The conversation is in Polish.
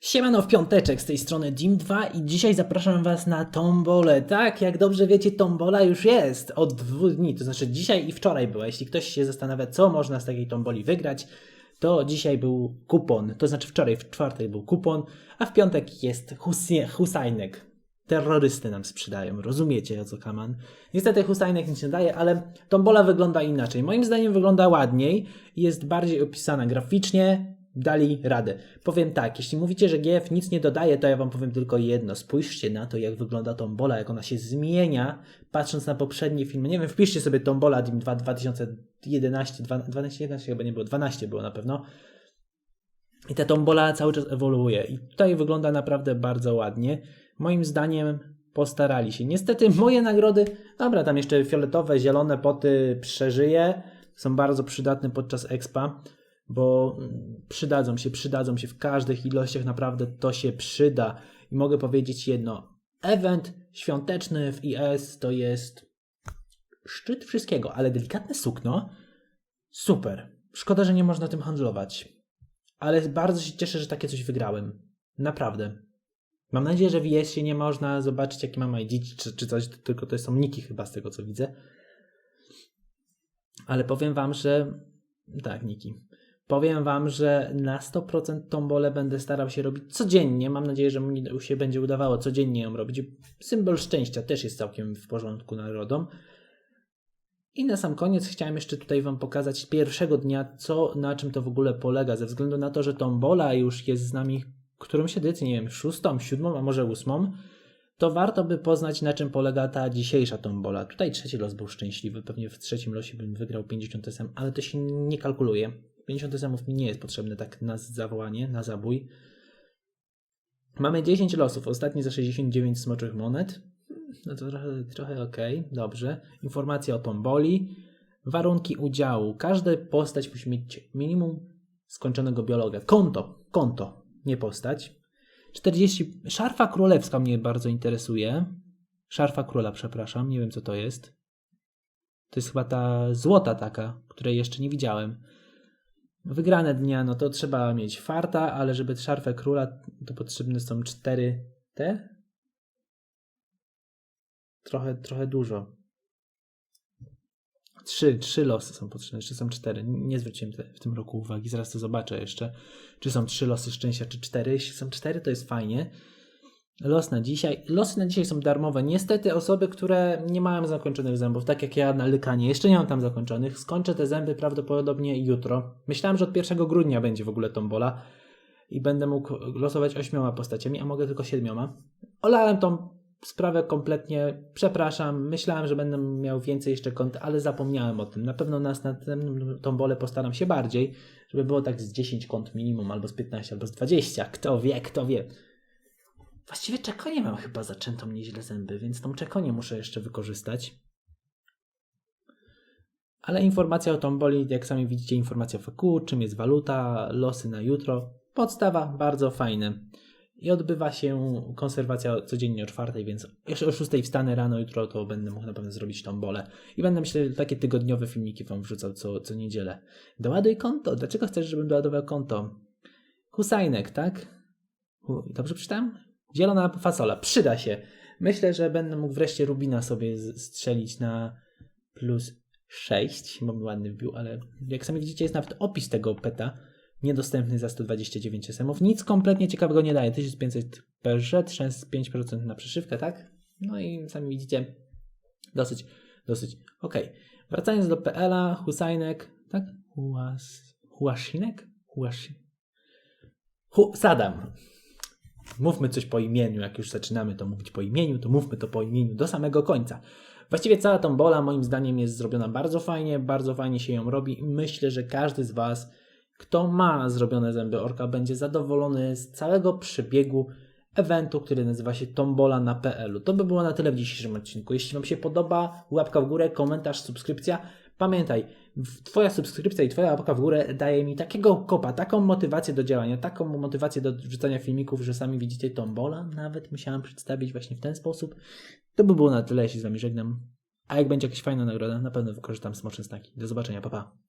Siemano w piąteczek z tej strony Dim2 i dzisiaj zapraszam Was na tombolę. Tak, jak dobrze wiecie, tombola już jest od dwóch dni, to znaczy dzisiaj i wczoraj była. Jeśli ktoś się zastanawia, co można z takiej tomboli wygrać, to dzisiaj był kupon, to znaczy wczoraj, w czwartek był kupon, a w piątek jest husie, husajnek. Terrorysty nam sprzedają, rozumiecie o co kaman. Niestety husajnek nic nie daje, ale tombola wygląda inaczej. Moim zdaniem wygląda ładniej jest bardziej opisana graficznie, dali radę. Powiem tak, jeśli mówicie, że GF nic nie dodaje, to ja wam powiem tylko jedno. Spójrzcie na to, jak wygląda tombola, jak ona się zmienia, patrząc na poprzednie filmy. Nie wiem, wpiszcie sobie tombola Dim 2 2011, 12, 11 chyba nie było, 12 było na pewno. I ta tombola cały czas ewoluuje. I tutaj wygląda naprawdę bardzo ładnie. Moim zdaniem postarali się. Niestety moje nagrody, dobra, tam jeszcze fioletowe, zielone poty przeżyję. Są bardzo przydatne podczas expa bo mm, przydadzą się, przydadzą się w każdych ilościach, naprawdę to się przyda. I mogę powiedzieć jedno: event świąteczny w IS to jest szczyt wszystkiego, ale delikatne sukno super. Szkoda, że nie można tym handlować. Ale bardzo się cieszę, że takie coś wygrałem. Naprawdę. Mam nadzieję, że w IS się nie można zobaczyć, jaki mam ID, czy, czy coś, tylko to są niki chyba z tego co widzę. Ale powiem wam, że tak, niki. Powiem Wam, że na 100% tombolę będę starał się robić codziennie. Mam nadzieję, że mi się będzie udawało codziennie ją robić. Symbol szczęścia też jest całkiem w porządku narodom. I na sam koniec chciałem jeszcze tutaj Wam pokazać pierwszego dnia, co na czym to w ogóle polega, ze względu na to, że tombola już jest z nami którąś edycję, nie wiem, szóstą, siódmą, a może ósmą, to warto by poznać, na czym polega ta dzisiejsza tombola. Tutaj trzeci los był szczęśliwy, pewnie w trzecim losie bym wygrał 50 SM, ale to się nie kalkuluje. 50 zemów mi nie jest potrzebne tak na zawołanie, na zabój. Mamy 10 losów, ostatni za 69 smoczych monet. No to trochę, trochę ok, dobrze. Informacja o tomboli. Warunki udziału. Każda postać musi mieć minimum skończonego biologa. Konto, konto, nie postać. 40. Szarfa królewska mnie bardzo interesuje. Szarfa króla, przepraszam, nie wiem co to jest. To jest chyba ta złota taka, której jeszcze nie widziałem. Wygrane dnia, no to trzeba mieć farta, ale żeby szarfę króla, to potrzebne są cztery te. Trochę, trochę dużo. Trzy, trzy losy są potrzebne, czy są cztery. Nie zwróciłem w tym roku uwagi, zaraz to zobaczę jeszcze, czy są trzy losy szczęścia, czy cztery. Jeśli są cztery, to jest fajnie. Los na dzisiaj. Losy na dzisiaj są darmowe. Niestety osoby, które nie mają zakończonych zębów, tak jak ja na lykanie, jeszcze nie mam tam zakończonych, skończę te zęby prawdopodobnie jutro. Myślałem, że od 1 grudnia będzie w ogóle tombola i będę mógł losować ośmioma postaciami, a mogę tylko siedmioma. Olałem tą sprawę kompletnie, przepraszam, myślałem, że będę miał więcej jeszcze kont, ale zapomniałem o tym. Na pewno na następnym tombolę postaram się bardziej, żeby było tak z 10 kont minimum, albo z 15, albo z 20. Kto wie, kto wie. Właściwie czekonię mam chyba zaczętą nieźle zęby, więc tą czekonię muszę jeszcze wykorzystać. Ale informacja o tomboli, jak sami widzicie, informacja FQ, czym jest waluta, losy na jutro. Podstawa bardzo fajne. I odbywa się konserwacja codziennie o czwartej, więc jeszcze o szóstej wstanę rano jutro, to będę mógł na pewno zrobić tombolę. I będę, myślę, takie tygodniowe filmiki wam wrzucał co, co niedzielę. Doładuj konto. Dlaczego chcesz, żebym doładował konto? Husajnek, tak? Dobrze przeczytałem? Zielona fasola, przyda się. Myślę, że będę mógł wreszcie Rubina sobie strzelić na plus 6, bo ładny wbił, ale jak sami widzicie jest nawet opis tego peta niedostępny za 129 SMów. Nic kompletnie ciekawego nie daje. 1500 PZ, 5% na przyszywkę, tak? No i sami widzicie, dosyć, dosyć ok. Wracając do PL-a, Husajnek, tak? Huas, Huasinek? Huasi... Hu, Sadam. Mówmy coś po imieniu, jak już zaczynamy to mówić po imieniu, to mówmy to po imieniu do samego końca. Właściwie cała tombola moim zdaniem jest zrobiona bardzo fajnie, bardzo fajnie się ją robi i myślę, że każdy z Was, kto ma zrobione zęby orka, będzie zadowolony z całego przebiegu eventu, który nazywa się Tombola na PL-u. To by było na tyle w dzisiejszym odcinku. Jeśli Wam się podoba, łapka w górę, komentarz, subskrypcja. Pamiętaj, Twoja subskrypcja i Twoja łapka w górę daje mi takiego kopa, taką motywację do działania, taką motywację do wrzucania filmików, że sami widzicie Tombola. Nawet musiałem przedstawić właśnie w ten sposób. To by było na tyle, jeśli z Wami żegnam. A jak będzie jakaś fajna nagroda, na pewno wykorzystam smoczne znaki. Do zobaczenia, papa. Pa.